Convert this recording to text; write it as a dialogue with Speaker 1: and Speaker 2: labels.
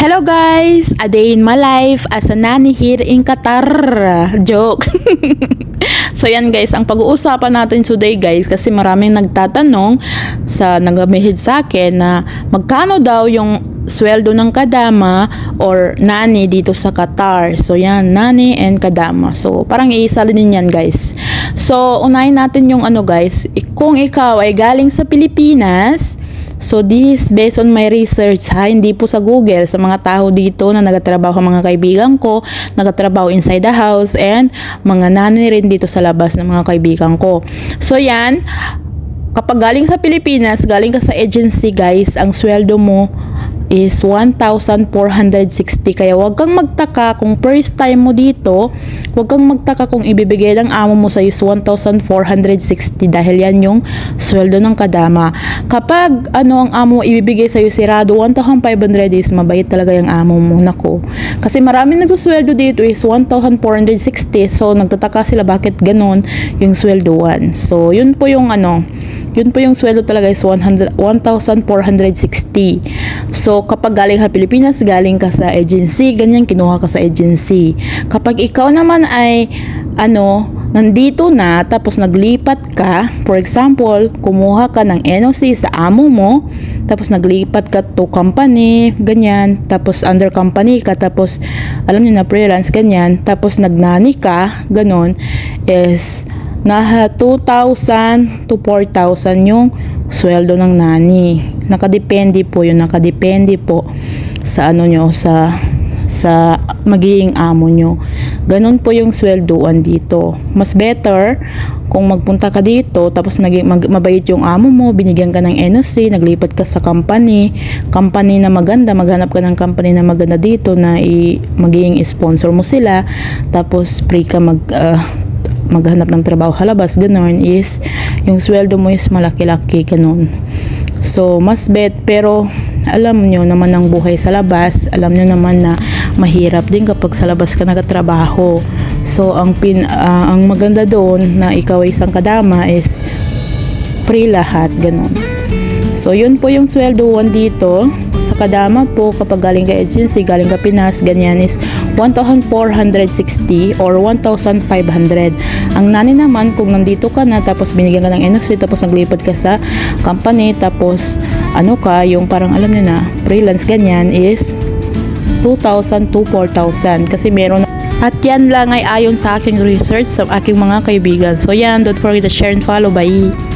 Speaker 1: Hello guys! A day in my life as a nanny here in Qatar. Joke. so yan guys, ang pag-uusapan natin today guys kasi maraming nagtatanong sa nagamihid sa akin na magkano daw yung sweldo ng kadama or nani dito sa Qatar. So yan, nani and kadama. So parang iisalin yan guys. So unahin natin yung ano guys, kung ikaw ay galing sa Pilipinas, So this based on my research ha, hindi po sa Google, sa mga tao dito na nagatrabaho mga kaibigan ko, nagatrabaho inside the house and mga nani rin dito sa labas ng mga kaibigan ko. So yan, kapag galing sa Pilipinas, galing ka sa agency guys, ang sweldo mo is 1,460. Kaya wag kang magtaka kung first time mo dito, wag kang magtaka kung ibibigay ng amo mo sa is 1,460 dahil yan yung sweldo ng kadama. Kapag ano ang amo mo ibibigay sa iyo sirado 1,500 is mabait talaga yung amo mo. Nako. Kasi marami nagsusweldo dito is 1,460. So nagtataka sila bakit ganon yung sweldoan. So yun po yung ano, yun po yung sweldo talaga is 100 1,460. So, kapag galing ka Pilipinas, galing ka sa agency, ganyan kinuha ka sa agency. Kapag ikaw naman ay, ano, nandito na, tapos naglipat ka, for example, kumuha ka ng NOC sa amo mo, tapos naglipat ka to company, ganyan, tapos under company ka, tapos alam niyo na freelance, ganyan, tapos nagnani ka, ganon, is na 2,000 to 4,000 yung sweldo ng nani. Nakadepende po yun, nakadepende po sa ano nyo, sa sa magiging amo nyo. Ganun po yung sweldoan dito. Mas better kung magpunta ka dito tapos naging mag, mabait yung amo mo, binigyan ka ng NOC, naglipat ka sa company, company na maganda, maghanap ka ng company na maganda dito na i, magiging sponsor mo sila, tapos free ka mag uh, maghanap ng trabaho halabas, ganun is yung sweldo mo is malaki-laki, ganun. So, mas bet, pero alam nyo naman ang buhay sa labas, alam nyo naman na mahirap din kapag sa labas ka nagatrabaho. So, ang, pin, uh, ang maganda doon na ikaw ay isang kadama is free lahat, ganun. So, yun po yung sweldoan dito. Sa kadama po, kapag galing ka agency, galing ka Pinas, ganyan is 1,460 or 1,500. Ang nani naman, kung nandito ka na, tapos binigyan ka ng NOC, tapos naglipat ka sa company, tapos ano ka, yung parang alam niyo na, freelance ganyan is 2,000 to 4,000. Kasi meron at yan lang ay ayon sa aking research sa aking mga kaibigan. So yan, don't forget to share and follow. Bye!